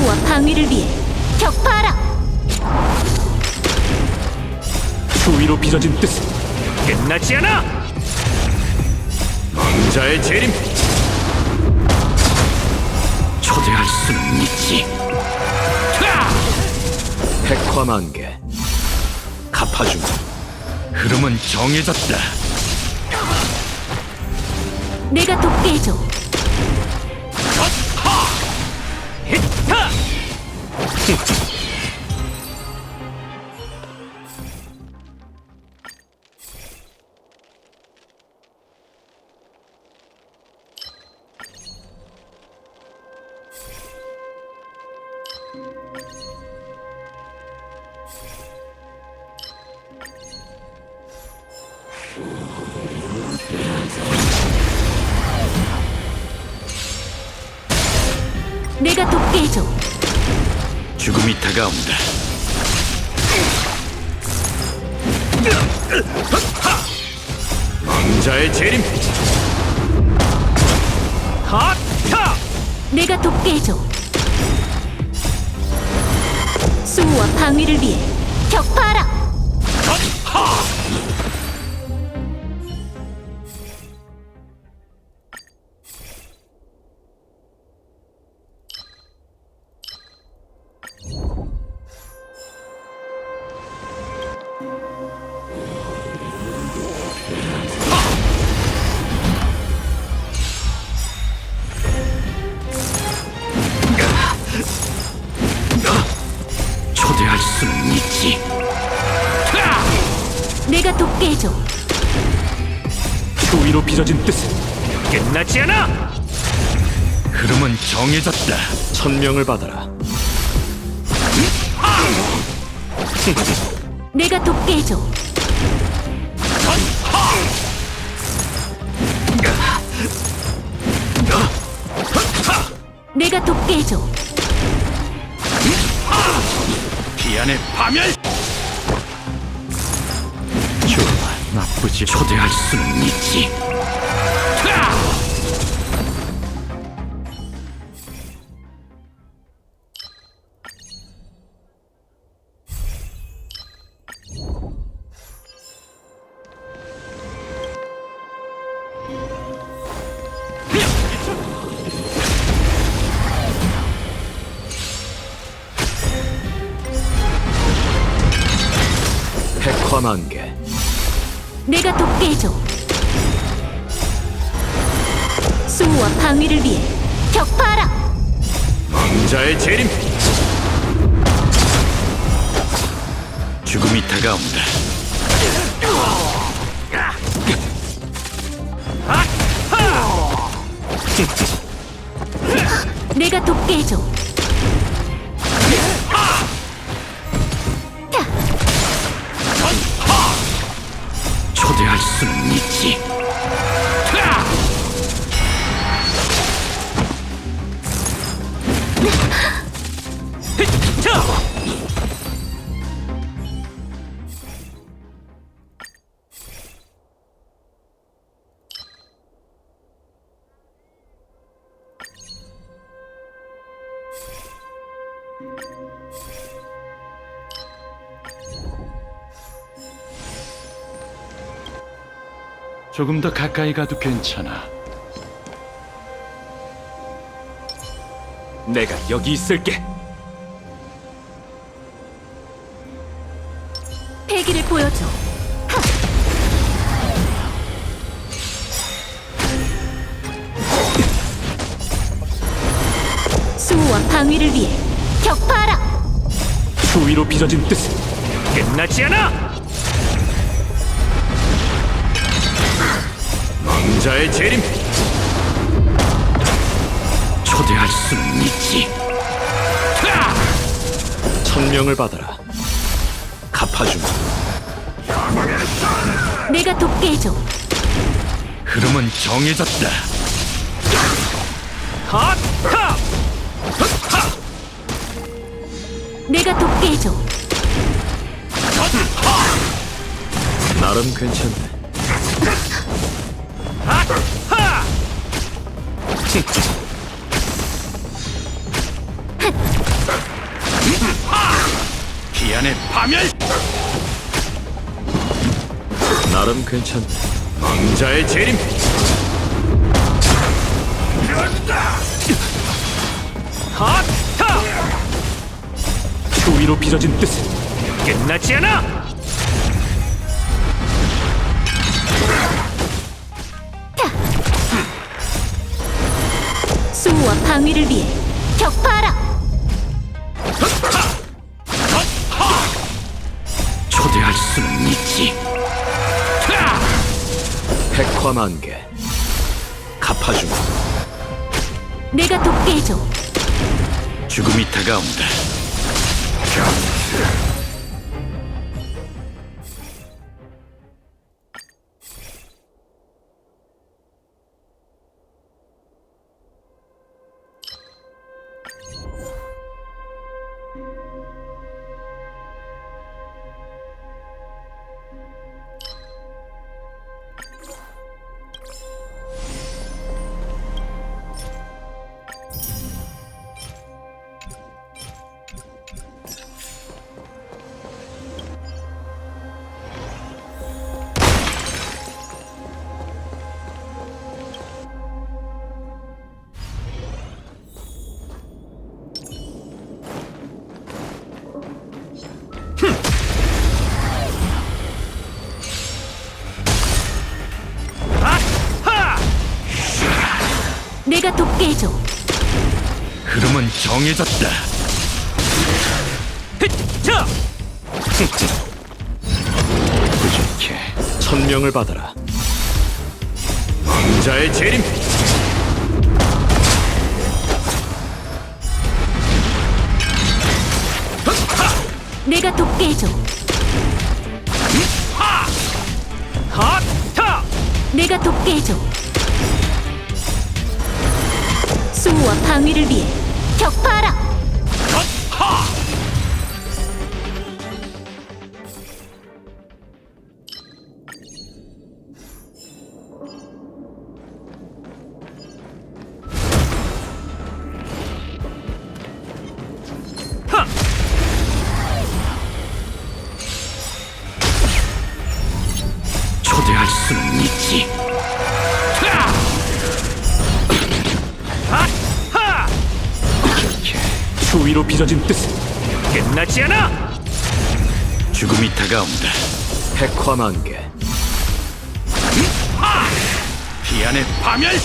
수호와 방위를 위해 격파하라! 추위로 빚어진 뜻은 끝나지 않아! 왕자의 재림! 초대할 수는 있지. 백화만개 갚아주마. 흐름은 정해졌다. 내가 돕게 해줘. 타! 죽 빚어진 뜻은 끝나지 않아! 흐름은 정해졌다. 천명을 받아라. 내가 돕게 해줘. 내가 돕게 해줘. 기안의 파멸! 좋아, 나쁘지. 초대할 수는 있지. 죽음이 다가온다. 내가 돕게 해줘. 초대할 수는 있지. 조금 더 가까이 가도 괜찮아. 내가 여기 있을게. 패기를 보여줘. 하! 수호와 방위를 위해 격파하라! 추위로 빚어진 뜻은 끝나지 않아! 왕자의 재림! 초대할 수는 있지. 천명을 받아라. 갚아주마. 내가 돕게 해줘. 흐름은 정해졌다. 하타! 내가 돕게 해줘. 나름 괜찮네. 기안의 파멸! 나름 괜찮. 왕자의 재림! 핫타! 추위로 빚어진 뜻은 끝나지 않아! 방위를 위해 격파하라. 초대할 수는 있지. 백화만개. 갚아주마. 내가 돕게 해줘. 죽음이 다가온다. 해줘. 흐름은 정해졌다. 자! 부족해. 천명을 받아라. 왕자의 재림. 내가 돕게 해줘. 하타! 내가 돕게 해줘. 수호와 방위를 위해 격파하라. 백화만개. 기안의 파멸!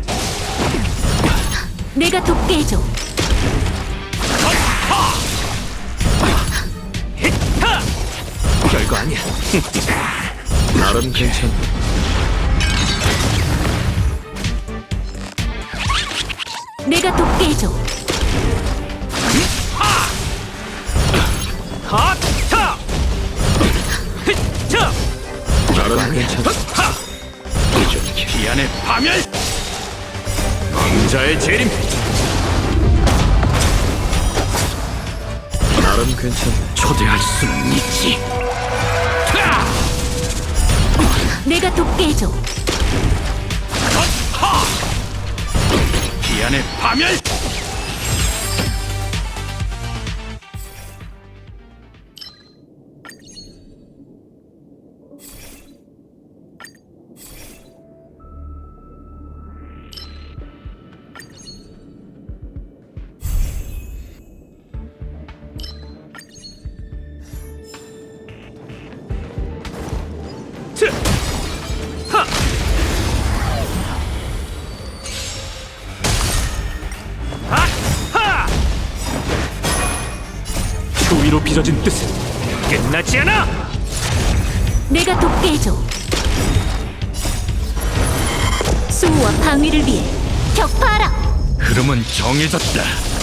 내가 돕게 해줘. 별거 아니야. 나름 괜찮네. 내가 돕게 해줘. 하타! 히타! 나름 괜찮네. 부족해. 기안의 파멸! 왕자의 재림. 나름 괜찮네. 초대할 수는 있지. 내가 돕게 해줘. 기안의 파멸! 빚어진 뜻은 끝나지 않아! 내가 돕게 해줘. 수호와 방위를 위해 격파하라. 흐름은 정해졌다.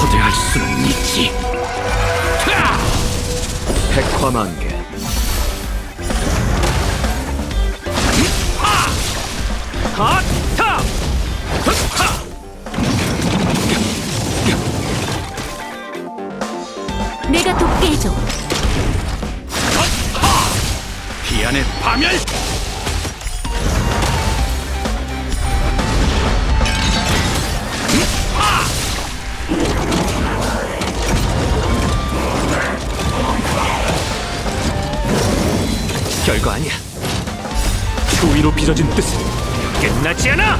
초대할 수는 있지. 백화만개 하타 내가 돕게 해줘. 기안의 파멸 거 아니야? 추위로 빚어진 뜻은 끝나지 않아!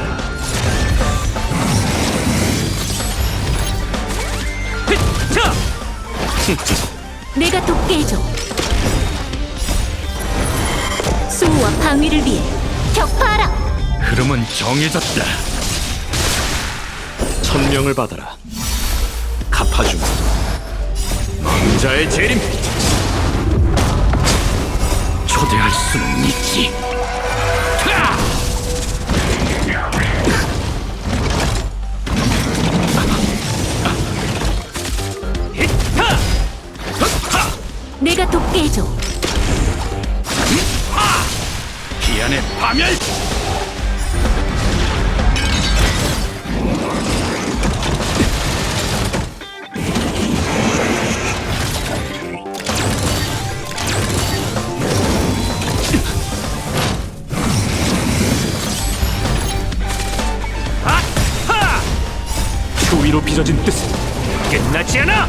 자 내가 돕게 해줘. 수호와 방위를 위해 격파하라. 흐름은 정해졌다. 천명을 받아라. 갚아주마. 왕자의 재림 초대할 수는 있지. 내가 돕게 해줘. 기안의 파멸 추위로 빚어진 뜻은 끝나지 않아!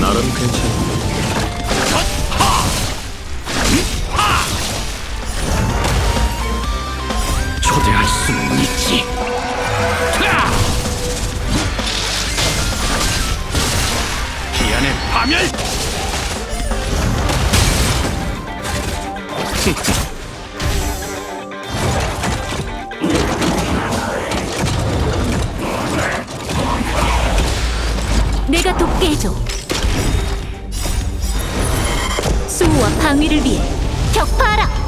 나름 괜찮아. 초대할 수는 있지. 기안의 파멸! 해줘. 수호와 방위를 위해 격파하라.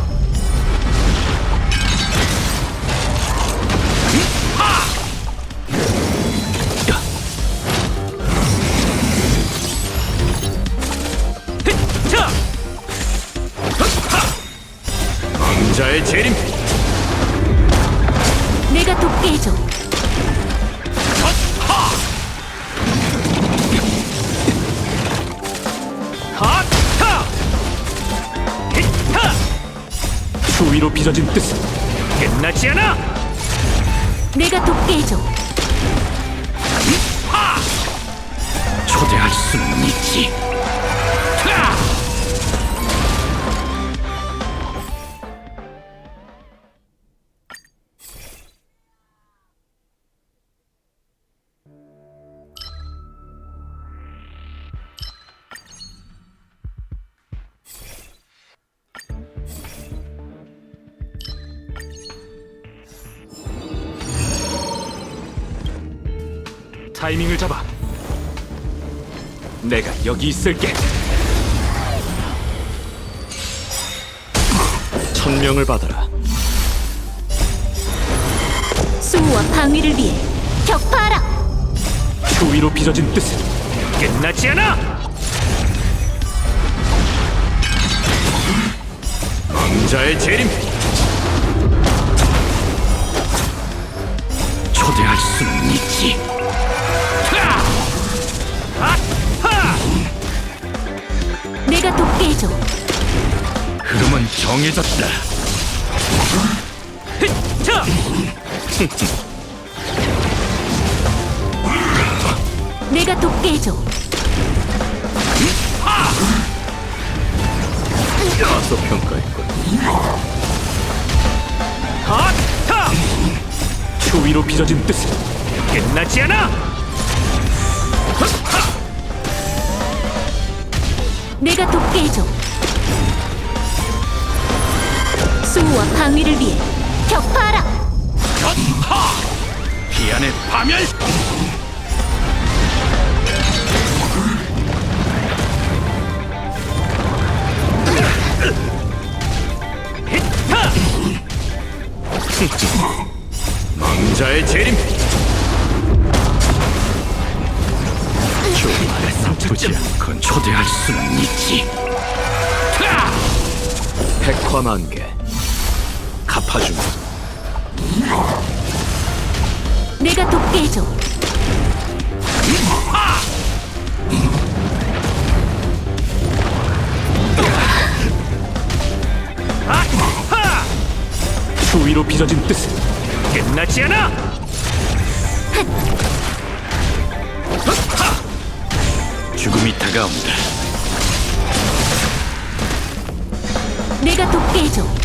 타이밍을 잡아. 내가 여기 있을게. 천명을 받아라. 수호와 방위를 위해 격파하라. 추위로 빚어진 뜻은 끝나지 않아. 왕자의 재림. 초대할 수는 있지. 정해졌다. 자! 내가 돕게 해줘. 와서 평가했군. 하타! 추위로 빚어진 뜻은 끝나지 않아! 내가 돕게 해줘. 수호와 방위를 위해 격파하라! 격파! 비안의 파멸! 망자의 재림! 교만의 상처지 않건 초대할 수는 있지! 백화만개 갚아주마 내가 돕게 해줘. 추위로 빚어진 뜻은 끝나지 않아 죽음이 다가온다. 내가 돕게 해줘.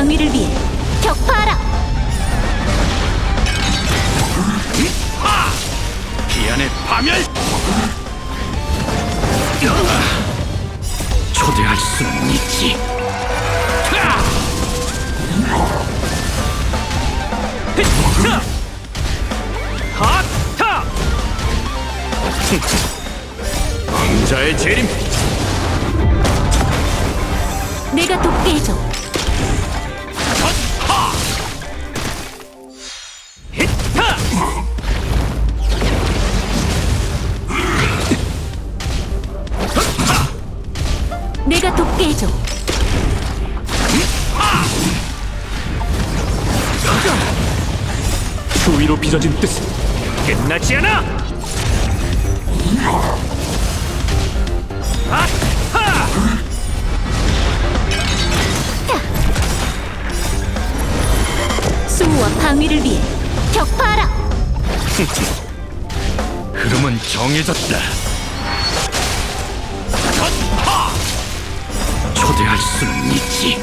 방위를 위해 격파하라. 기안의 파멸! 초대할 수는 있지. 하타 왕자의 재림 내가 돕게 해줘. 추위로 빚어진 뜻은 끝나지 않아 수호와 방위를 위해 격파하라. 흐름은 정해졌다. 초대할 수는 있지.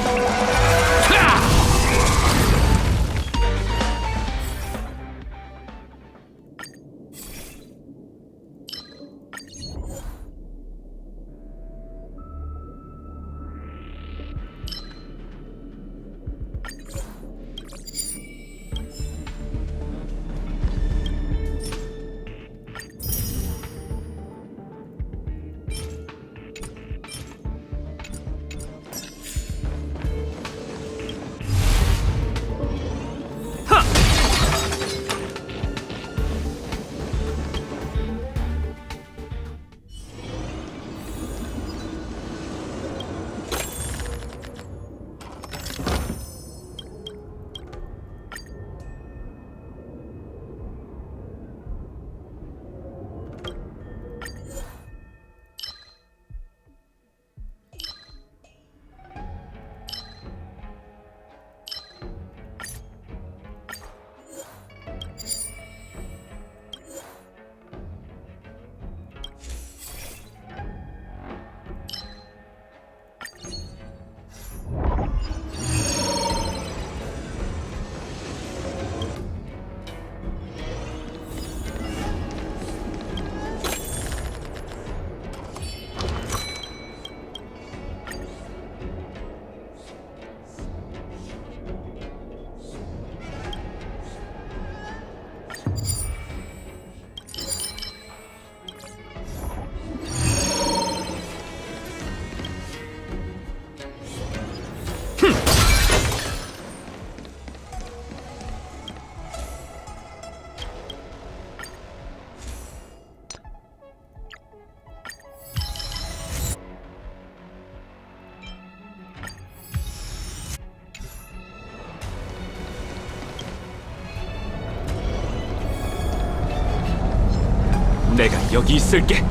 여기 있을게.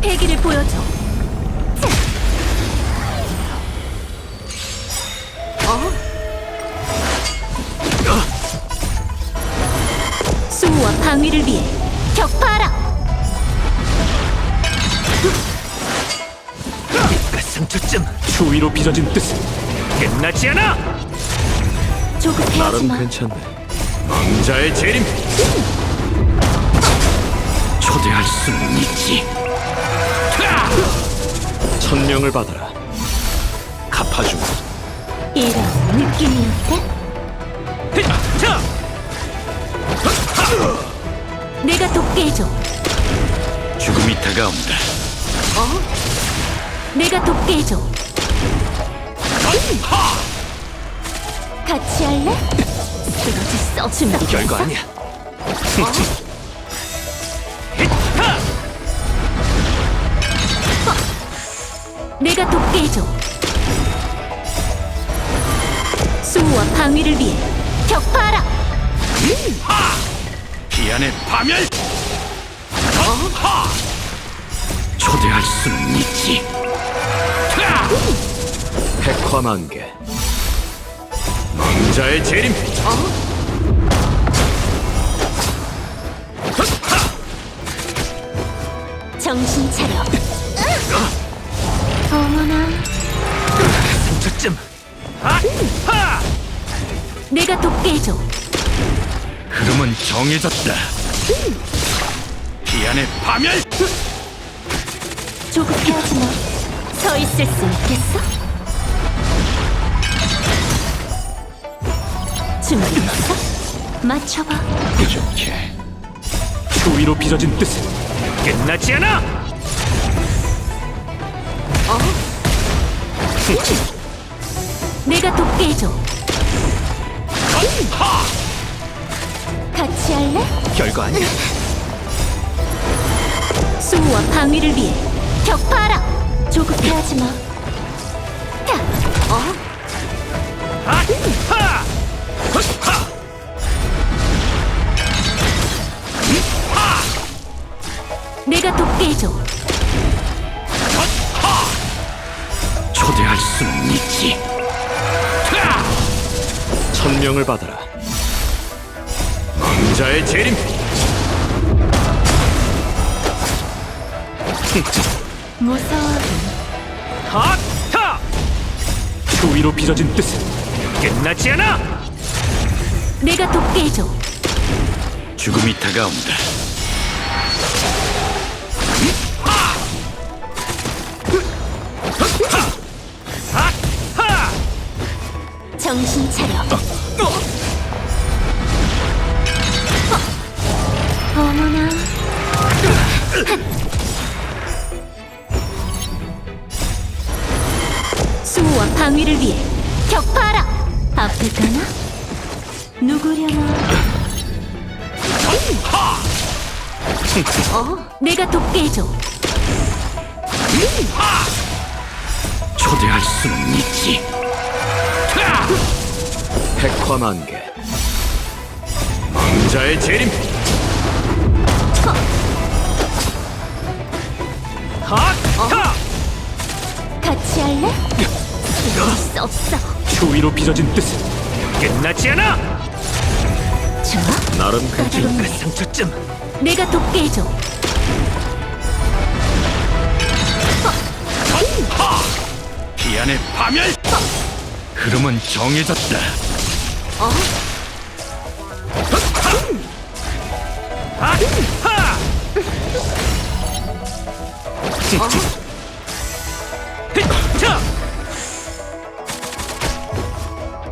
패기를 보여줘. 수호와 방위를 위해 격파하라. 상처점 추위로 빚어진 뜻은 끝나지 않아! 조급해하지 마. 괜찮네. 왕자의 재림 초대할 수는 있지. 천명을 받아라 갚아주마 이런 느낌이 어때? 자 내가 돕게 해줘. 죽음이 다가온다. 내가 돕게 해줘. 같이 할래? 수 없는 별거 아니야 내가 돕게 해줘. 수호와 방위를 위해 격파하라. 기안의 파멸! 하! 초대할 수는 있지. 타! 백화만개 왕자의 재림 정신 차려. 상처쯤 하! 내가 돕게 해줘. 흐름은 정해졌다. 기안의 파멸! 조급해 하지 마. 서 있을 수 있겠어? 준비됐어? 맞춰봐. 부족해. 추위로 빚어진 뜻은 끝나지 않아 내가 돕게 해줘. 같이 할래? 별거 아니야 수호와 방위를 위해 격파하라. 조급해 하지 마. 야, 어? 내가 돕게 해줘. 초대할 수는 있지. 타! 천명을 받아라 왕자의 재림 무서워하긴 하타! 추위로 빚어진 뜻은 끝나지 않아 내가 돕게 해줘. 죽음이 다가온다. 정신 차려. 어머나. 수호와 방위를 위해 격파하라. 아플까나? 누구려나? 어? 내가 돕게 해줘. 초대할 수는 있지. 타! 백화만개 왕자의 재림 하타! 같이 할래? 이럴 수 없어. 추위로 빚어진 뜻은 끝나지 않아 좋아. 나름 괜찮다 상처쯤 내가 돕게 해줘. 기안의 파멸! 흐름은 정해졌다. 하! 자!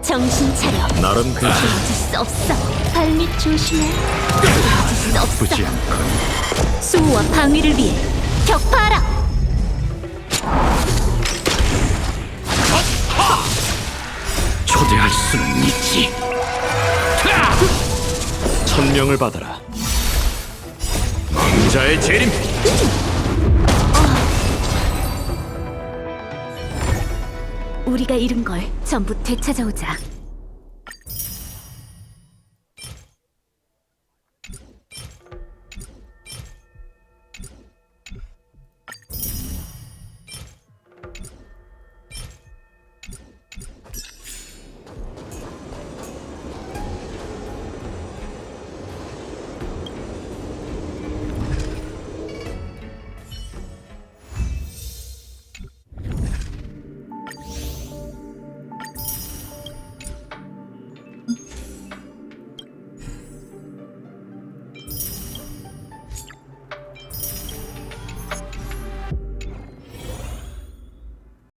정신 차려. 나름 괜찮다 어쩔 수 없어. 발밑 조심해. 어쩔 수 없어. 나쁘지 않군. 수호와 방위를 위해 격파하라. 초대할 수는 있지. 타! 천명을 받아라 왕자의 재림 우리가 잃은 걸 전부 되찾아오자.